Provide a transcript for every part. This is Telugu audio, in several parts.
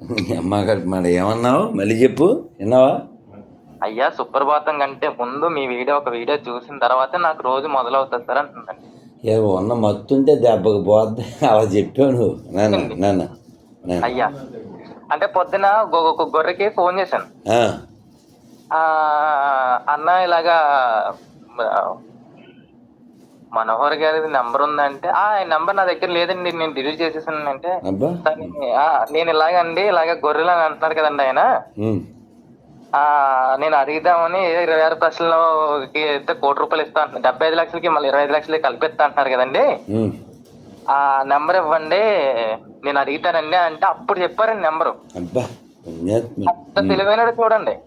అమ్మ మరి ఏమన్నావు? మళ్ళీ చెప్పు. విన్నావా? అయ్యా సుప్రభాతం కంటే ముందు మీ వీడియో ఒక వీడియో చూసిన తర్వాత నాకు రోజు మొదలవుతుంది సార్ అంటుందండి ఏ ఉన్న మత్తుంటే దెబ్బకు పోద్ది. అలా చెప్పావు నువ్వు. నాన్న నాన్న అయ్యా అంటే పొద్దున ఒక గొర్రెకి ఫోన్ చేశాను. అన్న ఇలాగా మనోహర్ గారి నెంబర్ ఉందంటే ఆ నెంబర్ నా దగ్గర లేదండి నేను డిలీట్ చేసేసాను అంటే అబ్బా. "సరే, ఆ, నేను ఇలాగండి ఇలాగ గొర్రెలు అని అంటున్నారు కదండి ఆయన. నేను అడిగిద్దామని ఇరవై ఆరు ప్రశ్నలు అయితే కోటి రూపాయలు ఇస్తా అంటున్నారు డెబ్బై ఐదు లక్షలకి మళ్ళీ ఇరవై ఐదు లక్షలకి కలిపిస్తా అంటున్నారు కదండి. ఆ నెంబర్ ఇవ్వండి. నేను అడుగుతానండి అంటే అప్పుడు చెప్పారండి నెంబరు తెలివైనడు చూడండి.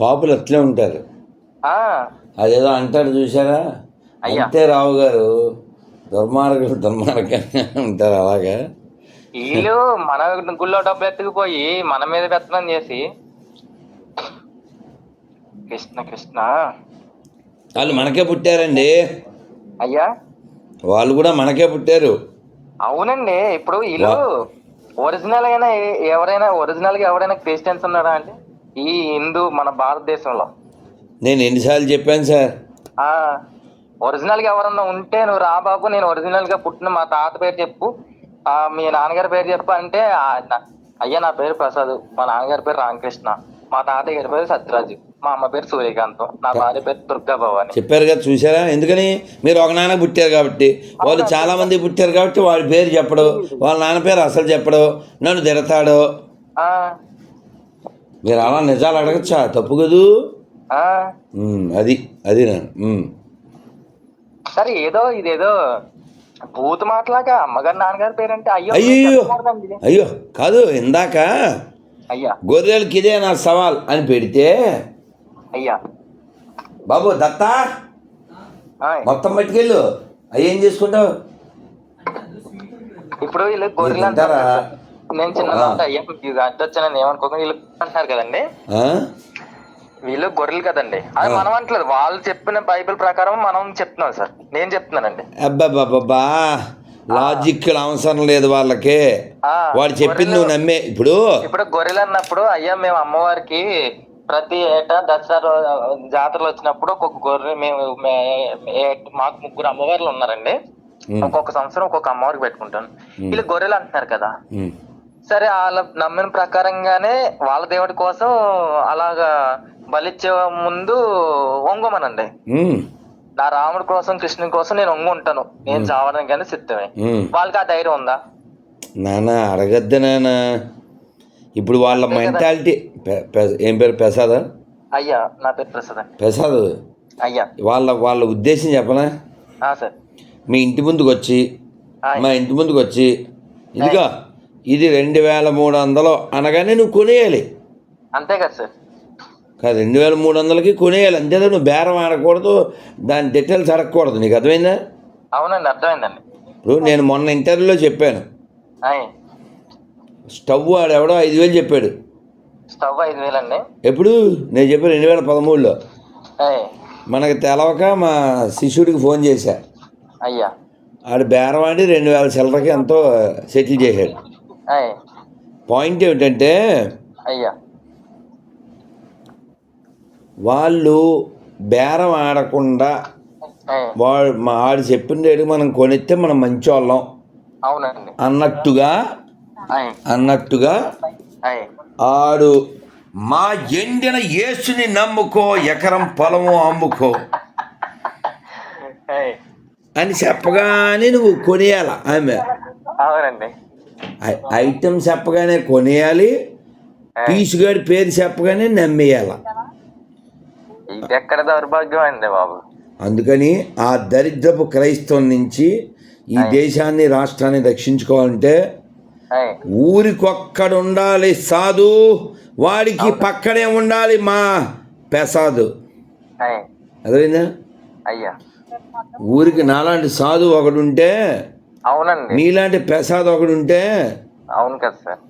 పాపులు అట్లే ఉంటారు. అదేదో అంటాడు చూసారా. అంతే రావు గారు దుర్మార్గులు దుర్మార్గంగా ఉంటారు అలాగా? వీళ్ళు మన గుళ్ళో డబ్బులు ఎత్తుకుపోయి మన మీద పెత్తనం చేసి కృష్ణ కృష్ణ. వాళ్ళు మనకే పుట్టారండి. అయ్యా. వాళ్ళు కూడా మనకే పుట్టారు. అవునండి ఇప్పుడు వీళ్ళు ఒరిజినల్ అయినా ఎవరైనా ఒరిజినల్గా ఎవరైనా క్రిస్టియన్స్ ఉన్నారా అండి? ఈ హిందూ మన భారతదేశంలో. నేను ఎన్నిసార్లు చెప్పాను సార్. ఒరిజినల్గా ఎవరన్నా ఉంటే నువ్వు రా బాబు నేను ఒరిజినల్గా పుట్టిన మా తాత పేరు చెప్పు. ఆ మీ నాన్నగారి పేరు చెప్పు అంటే అయ్యా నా పేరు ప్రసాద్. మా నాన్నగారి పేరు రామకృష్ణ. మా తాతయ్య గారి పేరు సత్యరాజు. మా అమ్మ పేరు సూర్యకాంతం. నా భార్య పేరు దుర్గా భవాని. చెప్పారు కదా చూసారా ఎందుకని? మీరు ఒక నాన్న పుట్టారు కాబట్టి. వాళ్ళు చాలా మంది పుట్టారు కాబట్టి వాడి పేరు చెప్పడు. వాళ్ళ నాన్న పేరు అసలు చెప్పడు. నన్ను తిడతాడు. మీరు అలా నిజాలు అడగచ్చా? తప్పు కదూ? అది అది నేను. సరే ఏదో ఇదేదో భూత మాటలాగా అమ్మగారి నాన్నగారి పేరు అంటే అయ్యో అయ్యో. అయ్యో కాదు ఇందాక అయ్యా గొర్రెలకి ఇదే నా సవాల్ అని పెడితే అయ్యా బాబు దత్తా. మొత్తం పట్టుకెళ్ళు అవి ఏం చేసుకుంటావు ఇప్పుడు వీళ్ళు గొర్రెలు? అంటారు నేను చిన్నగా ఉంటా అయ్యా అడ్డొచ్చానని ఏమనుకోకుండా వీళ్ళు అంటున్నారు కదండి? వీళ్ళు గొర్రెలు కదండి. అది మనం అంటలేదు. వాళ్ళు చెప్పిన బైబిల్ ప్రకారం మనం చెప్తున్నాం సార్. నేను చెప్తున్నానండి. అబ్బాబాబా లాజిక్ అవసరం లేదు వాళ్ళకి. వాడు చెప్పింది నువ్వు నమ్మే. ఇప్పుడు ఇప్పుడు గొర్రెలు అన్నప్పుడు అయ్యా మేము అమ్మవారికి ప్రతి ఏటా దసరా జాతరలు వచ్చినప్పుడు ఒక్కొక్క గొర్రె మేము మాకు ముగ్గురు అమ్మవార్లు ఉన్నారండి. ఒక్కొక్క సంవత్సరం ఒక్కొక్క అమ్మవారికి పెట్టుకుంటాను. వీళ్ళు గొర్రెలు అంటున్నారు కదా. సరే వాళ్ళ నమ్మిన ప్రకారంగానే వాళ్ళ దేవుడి కోసం అలాగా బలిచ్చే ముందు వంగమనండి ఉమ్, నా రాముడి కోసం కృష్ణుడి కోసం నేను వంగు ఉంటాను నేను చావడానికి కానీ సిద్ధమే. వాళ్ళకి ఆ ధైర్యం ఉందా? నాన్న అడగద్దు నాన్న ఇప్పుడు వాళ్ళ మెంటాలిటీ ఏం పేరు? ప్రసాద్? అయ్యా నా పేరు ప్రసాద్. ప్రసాద్. అయ్యా. వాళ్ళ వాళ్ళ ఉద్దేశం చెప్పనా? సార్. మీ ఇంటి ముందుకు వచ్చి. మా ఇంటి ముందుకు వచ్చి ఇదిగో ఇది రెండు వేల మూడు వందలు. అనగానే నువ్వు కొనేయాలి. అంతే కదా సార్. కాదు రెండు వేల మూడు వందలకి కొనేయాలి. అంతేదా నువ్వు బేరం ఆడకూడదు. దాని డీటెయిల్స్ అడగకూడదు. నీకు అర్థమైందా? అవునండి అర్థమైందండి. ఇప్పుడు నేను మొన్న ఇంటర్వ్యూలో చెప్పాను. స్టవ్ వాడు ఎవడో ఐదు వేలు చెప్పాడు. స్టవ్ ఐదు వేలండి. ఎప్పుడు? నేను చెప్పాను రెండు వేల పదమూడులో. మనకు తెలవక మా శిష్యుడికి ఫోన్ చేశా. అయ్యా. ఆడు బేరం ఆడి రెండు వేల చిల్లరకి ఎంతో సెటిల్ చేశాడు. పాయింట్ ఏమిటంటే అయ్యా. వాళ్ళు బేరం ఆడకుండా వాడు మా ఆడు చెప్పిన రేటు మనం కొనిస్తే మనం మంచోళ్ళం. అవునండి. అన్నట్టుగా అన్నట్టుగా ఆడు మా ఎండిన యేసుని నమ్ముకో ఎకరం పొలము అమ్ముకో. అని చెప్పగానే నువ్వు కొనేయాల ఆమె. అవునండి. ఐ- ఐటెం చెప్పగానే కొనేయాలి. పీసుగాడి పేరు చెప్పగానే నమ్మేయాల. ఇది ఎక్కడ దౌర్భాగ్యం అండి బాబు? అందుకని ఆ దరిద్రపు క్రైస్తవం నుంచి ఈ దేశాన్ని రాష్ట్రాన్ని రక్షించుకోవాలంటే అయ్యి ఊరికొక్కడ ఉండాలి సాధు. వాడికి పక్కనే ఉండాలి మా పెసాదు. అదేనా అయ్యా. ఊరికి నాలాంటి సాధు ఒకడు ఉంటే అవునండి. నీలాంటి పెసాద్ ఒకడు ఉంటే అవును కదా సార్.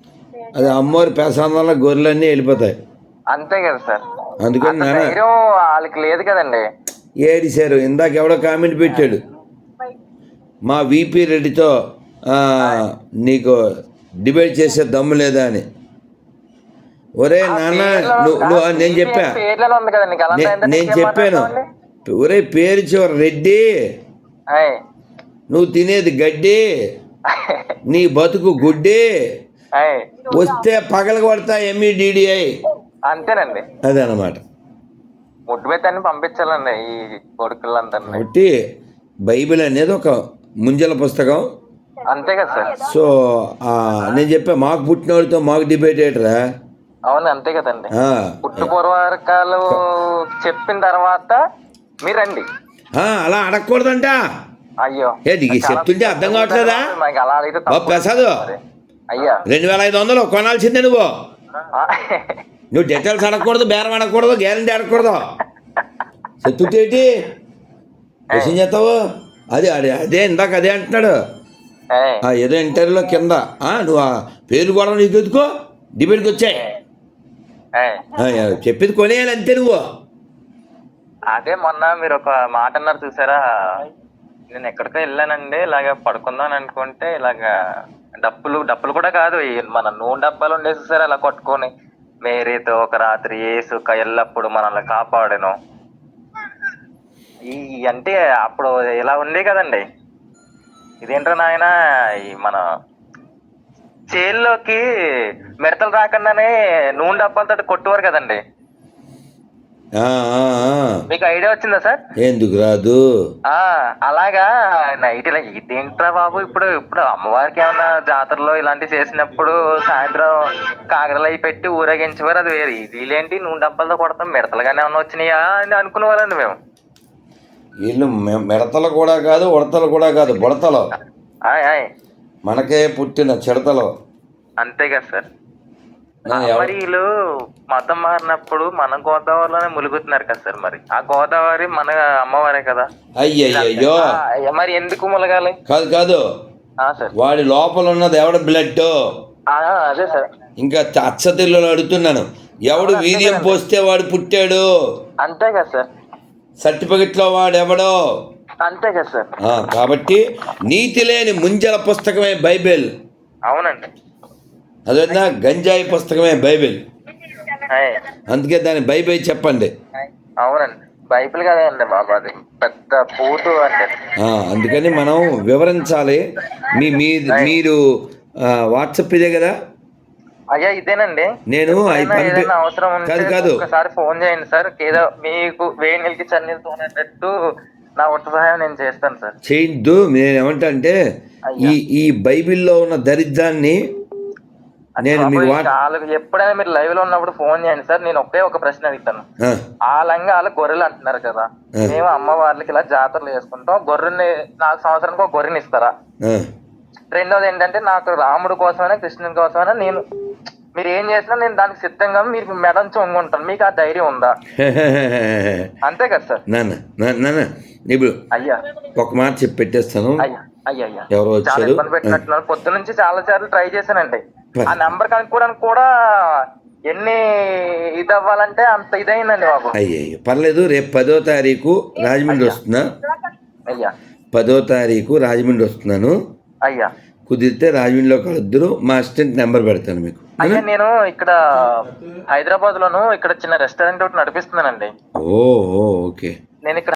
అది అమ్మవారి పెసాద్ వల్ల గొర్రెలన్నీ వెళ్ళిపోతాయి. అంతే కదా సార్. అందుకని అంత నాన్న ధైర్యం వాళ్ళకి లేదు కదండి. ఏడిశారు. ఇందాక ఎవడో కామెంట్ పెట్టాడు. మా విపి రెడ్డితో నీకు డిబేట్ చేసే దమ్ము లేదా అని. ఒరే నాన్న నువ్వు నేను చెప్పా. నేను చెప్పాను? ఒరే పేరు చివరి రెడ్డి. నువ్వు తినేది గడ్డి నీ బతుకు గుడ్డి. వస్తే పగల కొడతా ఎంఈడిడిఐ అంతేనండి. అదనమాట. ముడ్డు పెట్టని పంపించాలండి ఈ కొడుకులంతా కాబట్టి బైబిల్ అనేది ఒక ముంజల పుస్తకం. అంతే కదా సార్. సో నేను చెప్పా మాకు పుట్టినోడితో మాకు డిబేట్ ఏంట్రా అవును అంతే కదండి. పుట్టు పూర్వకాలు చెప్పిన తర్వాత మీరండి అలా అడగకూడదంట. అయ్యో. ఏది చెప్తుంటే అర్థం కావట్లేదా. ప్రసాద్ అయ్యా. రెండు వేల ఐదు వందలు కొనాల్సిందే నువ్వు. నువ్వు డీటెయిల్స్ అడగకూడదు బేరం అడగకూడదు గ్యారంటీ అడగకూడదు. చెప్తుంటేటి క్వశ్చన్ చేస్తావు? అది అదే అదే ఇందాక అదే అంటున్నాడు. ఏదో ఇంటర్వ్యూలో కింద. ఆ, నువ్వు పేరు కూడా నీకు ఎదుకో? డిబేట్కి వచ్చాయి. చెప్పేది కొనేయాలి అంతే నువ్వు. అదే మొన్న మీరు ఒక మాట అన్నారు చూసారా? నేను ఎక్కడికో వెళ్ళానండి ఇలాగ పడుకుందాం అనుకుంటే ఇలాగ డప్పులు డప్పులు కూడా కాదు ఈ మన నూనె డబ్బాలు ఉండేసి చూసారా అలా కొట్టుకొని మేరీతో ఒక రాత్రి ఏసు ఎల్లప్పుడు మనల్ని కాపాడను. ఈ అంటే అప్పుడు ఇలా ఉంది కదండి. ఇదేంటో నాయన ఈ మన చేల్లోకి మిడతలు రాకుండానే నూనె డబ్బాలతో కొట్టువారు కదండి. మీకు ఐడియా వచ్చిందా సార్? ఎందుకు రాదు? ఆ అలాగా. నైట్ ఇలా ఇదేంట్రా బాబు ఇప్పుడు ఇప్పుడు అమ్మవారికి ఏమన్నా జాతరలో ఇలాంటివి చేసినప్పుడు సాయంత్రం కాగరలు అయి పెట్టి ఊరేగించేవారు అది వేరు. వీళ్ళేంటి నూనె డబ్బాలతో కొడతాం. మిడతలుగానే ఏమన్నా వచ్చినాయా అని అనుకునేవారండి మేము. వీళ్ళు మిడతలు కూడా కాదు ఉడతలు కూడా కాదు బుడతలు. మనకే పుట్టిన చిడతలు. అంతే కదా సార్. మరి వీళ్ళు మతం మారినప్పుడు మన గోదావరిలోనే ములుగుతున్నారు కదా సార్ మరి. ఆ గోదావరి మన అమ్మవారే కదా. అయ్యయ్యో ఆ, మరి ఎందుకు ములగాలి? కాదు కాదు. ఆ సార్. వాడి లోపల ఉన్నది ఎవడ? బ్లడ్. అదే సార్. ఇంకా అచ్చతిల్లు అడుగుతున్నాను. ఎవడు వీర్యం పోస్తే వాడు పుట్టాడు? అంతే కదా సార్. సర్టిఫికెట్లో వాడు ఎవడో అంతే కదా సార్. కాబట్టి నీతి లేని ముంజల పుస్తకమే బైబిల్. అవునండి. అదేనా గంజాయి పుస్తకమే బైబిల్. అందుకే దాన్ని బైబిల్ చెప్పండి. అవునండి. బైబిల్ కదండి బాబు అది. పెద్ద పూటు అండి. అందుకని మనం వివరించాలి. మీ మీరు వాట్సాప్ ఇదే కదా? అయ్యా ఇదేనండి. నేను అవసరం కాదు కాదు. ఒకసారి ఫోన్ చేయండి సార్. ఏదో మీకు వేడి చన్నీళ్ళు నా ఉత్త సహాయం నేను చేస్తాను సార్. చేయొద్దు నేను ఏమంటా అంటే ఈ ఈ బైబిల్లో ఉన్న దరిద్రాన్ని నేను మీకు చాలా ఎప్పుడైనా మీరు లైవ్లో ఉన్నప్పుడు ఫోన్ చేయండి సార్ నేను ఒకే ఒక ప్రశ్న అడుగుతాను. లంగా వాళ్ళ గొర్రెలు అంటున్నారు కదా. మేము అమ్మ వాళ్ళకి ఇలా జాతరలు చేసుకుంటాం గొర్రెని నాలుగు సంవత్సరానికి ఒక గొర్రెని ఇస్తారా. రెండోది ఏంటంటే నాకు రాముడు కోసమైనా కృష్ణుని కోసమైనా నేను మీరు ఏం చేసినా నేను దానికి సిద్ధంగా మీరు మెడంచి వంగుంటాను మీకు ఆ ధైర్యం ఉందా? అంతే కదా సార్. నాన్న ఇప్పుడు అయ్యా. ఒక మాట చెప్పి పెట్టేస్తాను. అయ్యా అయ్యా అయ్యా. ఎవరో చాలా వచ్చారు ఇబ్బంది పెట్టినట్టున్నారు. పొద్దు నుంచి చాలా సార్లు ట్రై చేశానండి. ఆ నెంబర్ కనుక్కోవడానికి కూడా ఎన్ని ఇది అవ్వాలంటే అంత ఇదైందండి బాబు. అయ్యయ్యో పర్లేదు రేపు పదో తారీఖు రాజమండ్రి వస్తున్నా. అయ్యా. పదో తారీఖు రాజమండ్రి వస్తున్నాను. అయ్యా. కుదిరితే రాజమండ్రిలో కలుద్దురు. మా అసిస్టెంట్ నెంబర్ పెడతాను మీకు. అయ్యా నేను ఇక్కడ హైదరాబాద్ లోను ఇక్కడ చిన్న రెస్టారెంట్ ఒకటి నడిపిస్తున్నానండి. ఓ ఓ, ఓకే. నేను ఇక్కడ